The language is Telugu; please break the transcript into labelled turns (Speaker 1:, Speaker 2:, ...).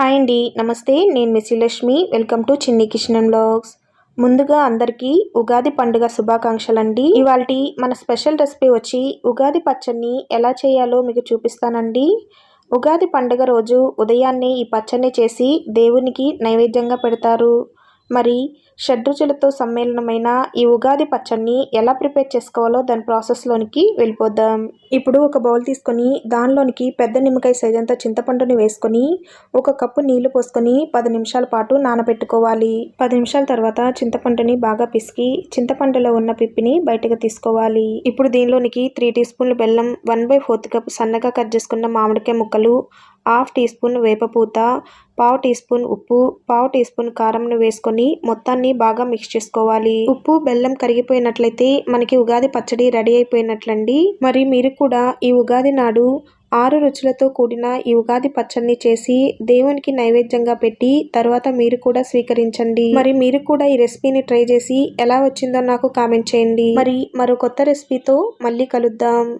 Speaker 1: హాయ్ అండి. నమస్తే నేను మిస్ లక్ష్మి వెల్కమ్ టు చిన్ని కిషన్ బ్లాగ్స్. ముందుగా అందరికీ ఉగాది పండుగ శుభాకాంక్షలు అండి ఇవాళ మన స్పెషల్ రెసిపీ వచ్చి ఉగాది పచ్చడిని ఎలా చేయాలో మీకు చూపిస్తానండి. ఉగాది పండుగ రోజు ఉదయాన్నే ఈ పచ్చడిని చేసి దేవునికి నైవేద్యంగా పెడతారు. మరి షడ్రుచులతో సమ్మేళనమైన ఈ ఉగాది పచ్చడిని ఎలా ప్రిపేర్ చేసుకోవాలో దాని ప్రాసెస్లోనికి వెళ్ళిపోదాం. ఇప్పుడు ఒక బౌల్ తీసుకొని దానిలోనికి పెద్ద నిమ్మకాయ సైజంతా చింతపండుని వేసుకొని ఒక కప్పు నీళ్ళు పోసుకొని పది నిమిషాల పాటు నానబెట్టుకోవాలి. పది నిమిషాల తర్వాత చింతపండుని బాగా పిసికి చింతపండులో ఉన్న పిప్పిని బయటకు తీసుకోవాలి. ఇప్పుడు దీనిలోనికి త్రీ టీ స్పూన్లు బెల్లం వన్ బై ఫోర్త్ కప్ సన్నగా కట్ చేసుకున్న మామిడికాయ ముక్కలు హాఫ్ టీ స్పూన్ వేపపూత పావు టీ స్పూన్ ఉప్పు పావు టీ స్పూన్ కారంను వేసుకొని మొత్తాన్ని బాగా మిక్స్ చేసుకోవాలి. ఉప్పు బెల్లం కరిగిపోయినట్లయితే మనకి ఉగాది పచ్చడి రెడీ అయిపోయినట్లండి. మరి మీరు కూడా ఈ ఉగాది నాడు ఆరు రుచులతో కూడిన ఈ ఉగాది పచ్చడిని చేసి దేవునికి నైవేద్యంగా పెట్టి తర్వాత మీరు కూడా స్వీకరించండి. మరి మీరు కూడా ఈ రెసిపీని ట్రై చేసి ఎలా వచ్చిందో నాకు కామెంట్ చేయండి. మరి మరో కొత్త రెసిపీతో మళ్ళీ కలుద్దాం.